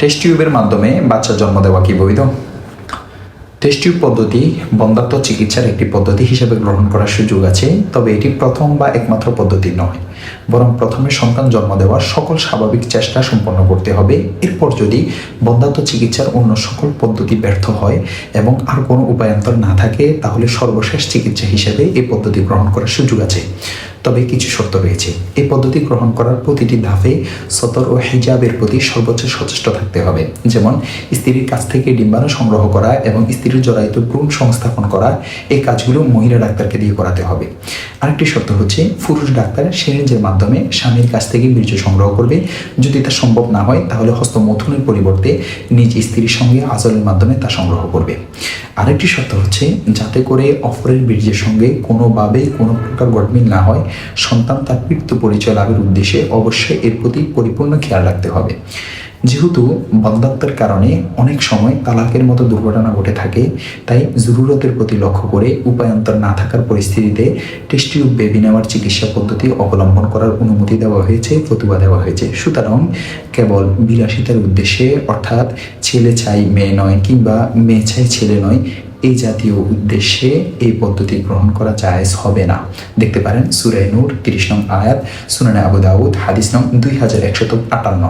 Test টিউবের মাধ্যমে বাচ্চা জন্ম দেওয়া কি বৈধ? টেস্ট টিউব পদ্ধতি বন্ধাত্ম চিকিৎসার একটি পদ্ধতি হিসেবে গ্রহণ করার সুযোগ আছে, তবে এটি প্রথম বা একমাত্র পদ্ধতি নয়। বরং প্রথমে সন্তান জন্ম দেওয়ার সকল স্বাভাবিক চেষ্টা সম্পন্ন করতে হবে। এরপর যদি বন্ধাত্ম চিকিৎসার অন্য সকল পদ্ধতি ব্যর্থ হয় এবং আর কোনো উপায়ান্তর না থাকে, তাহলে সর্বশেষ চিকিৎসা হিসেবে এই পদ্ধতি গ্রহণ করার সুযোগ আছে। তবে কিছু শর্ত রয়েছে। এই পদ্ধতি গ্রহণ করার প্রতিটি ধাপে সতর ও হিজাবের প্রতি সর্বোচ্চ সচেষ্ট থাকতে হবে। যেমন, স্ত্রীর কাছ থেকে ডিম্বাণু সংগ্রহ করা এবং স্ত্রীর জরায়িত ভ্রূণ সংস্থাপন করা, এই কাজগুলো মহিলা ডাক্তারকে দিয়ে করাতে হবে। আরেকটি শর্ত হচ্ছে, পুরুষ ডাক্তার সিরিঞ্জের মাধ্যমে স্বামীর কাছ থেকে বীর্য সংগ্রহ করবে। যদি তা সম্ভব না হয়, তাহলে হস্তমৈথুনের পরিবর্তে নিজ স্ত্রীর সঙ্গে আজলের মাধ্যমে তা সংগ্রহ করবে। আরেকটি শর্ত হচ্ছে, যাতে করে অপরের বীর্যের সঙ্গে কোনোভাবেই কোনো প্রকার গডমিল না হয়, সন্তান তার পিতৃ পরিচয় লাভের উদ্দেশ্যে অবশ্যই এর প্রতি পরিপূর্ণ খেয়াল রাখতে হবে। যেহেতু বন্ধাত্বের কারণে অনেক সময় তালাকের মতো দুর্ঘটনা ঘটে থাকে, তাই জরুরতের প্রতি লক্ষ্য করে উপায়ন্তর না থাকার পরিস্থিতিতে টেস্টিউব বেবি নেওয়ার চিকিৎসা পদ্ধতি অবলম্বন করার অনুমতি দেওয়া হয়েছে, ফতুয়া দেওয়া হয়েছে। সুতরাং কেবল বিলাসিতার উদ্দেশ্যে, অর্থাৎ ছেলে চাই মেয়ে নয় কিংবা মেয়ে চাই ছেলে নয়, এই জাতীয় উদ্দেশ্যে এই পদ্ধতি গ্রহণ করা জায়েজ হবে না। দেখতে পারেন সুরাই নূর, তিরিশ নং আয়াত, সুনানে আবু দাউদ, হাদিস নং দুই হাজার একশত আটান্ন।